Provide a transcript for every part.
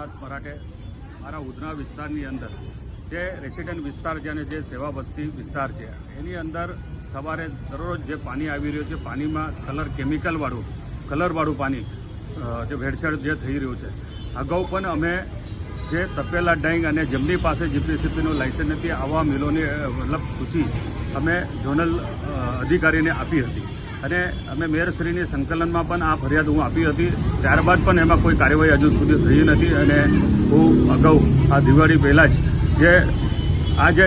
સોમનાથ મરાઠે મારા ઉધના વિસ્તારની અંદર જે રેસિડેન્ટ વિસ્તાર છે અને જે સેવા વસ્તી વિસ્તાર છે, એની અંદર સવારે દરરોજ જે પાણી આવી રહ્યું છે, પાણીમાં કલર કેમિકલવાળું કલરવાળું પાણી જે ભેળસેળ જે થઈ રહ્યું છે. અગાઉ પણ અમે જે તપેલા ડાઈંગ અને જેમની પાસે જીપીસીપીનું લાયસન્સ નથી, આવા મિલોની મતલબ સૂચિ અમે ઝોનલ અધિકારીને આપી હતી. અને અમે મેયરશ્રીની સંકલનમાં પણ આ ફરિયાદ હું આપી હતી. ત્યારબાદ પણ એમાં કોઈ કાર્યવાહી હજુ સુધી થઈ નથી અને હું અગાઉ આ દિવાળી પહેલાં જ જે આ જે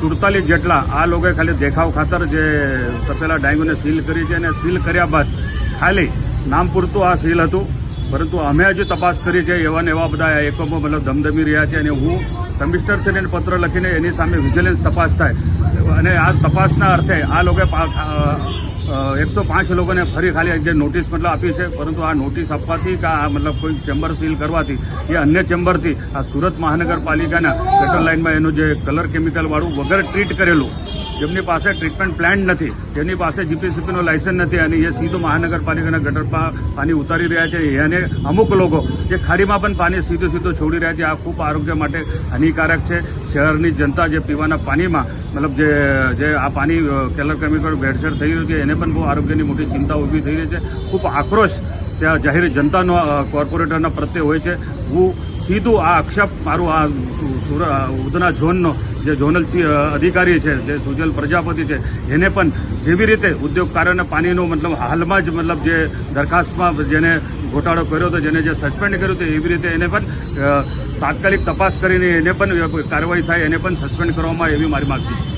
સુડતાલીસ જેટલા આ લોકોએ ખાલી દેખાવ ખાતર જે તપેલા ડાયંગોને સીલ કરી છે અને સીલ કર્યા બાદ ખાલી નામ પૂરતું આ સીલ હતું. પરંતુ અમે હજુ તપાસ કરી છે એવા ને એવા બધા એકમો મતલબ ધમધમી રહ્યા છે અને હું કમિશનરશ્રીને પત્ર લખીને એની સામે વિજિલન્સ તપાસ થાય. અને આ તપાસના અર્થે આ લોકોએ એકસો પાંચ લોકોને ફરી ખાલી જે નોટિસ મતલબ આપી છે. પરંતુ આ નોટિસ આપવાથી કે આ મતલબ કોઈ ચેમ્બર સીલ કરવાથી એ અન્ય ચેમ્બરથી આ સુરત મહાનગરપાલિકાના ગટર લાઇનમાં એનું જે કલર કેમિકલવાળું વગર ટ્રીટ કરેલું, જેમની પાસે ટ્રીટમેન્ટ પ્લાન્ટ નથી જેમની પાસે જીપીસીપીનો લાયસન્સ નથી અને એ સીધું મહાનગરપાલિકાના ગટરમાં પાણી ઉતારી રહ્યા છે. અને અમુક લોકો જે ખાડીમાં પણ પાણી સીધું સીધું છોડી રહ્યા છે. આ ખૂબ આરોગ્ય માટે હાનિકારક છે. શહેરની જનતા જે પીવાના પાણીમાં મતલબ જે જે આ પાણી કેલર કેમિકલ ભેળસેળ થઈ રહ્યું છે, એને પણ બહુ આરોગ્યની મોટી ચિંતા ઊભી થઈ રહી છે. ખૂબ આક્રોશ ત્યાં જાહેર જનતાનો કોર્પોરેટરના પ્રત્યે હોય છે. હું સીધું આ આક્ષેપ મારું આ ઉધના ઝોનનો જે ઝોનલ અધિકારી છે, જે સુજલ પ્રજાપતિ છે, એને પણ જેવી રીતે ઉદ્યોગકારોને પાણીનો મતલબ હાલમાં જ મતલબ જે દરખાસ્તમાં જેને ઘોટાળો કર્યો હતો, જેને જે સસ્પેન્ડ કર્યો હતો, એવી રીતે એને પણ તાત્કાલિક તપાસ કરીને એને પણ કાર્યવાહી થાય, એને પણ સસ્પેન્ડ કરવામાં એવી મારી માગણી છે.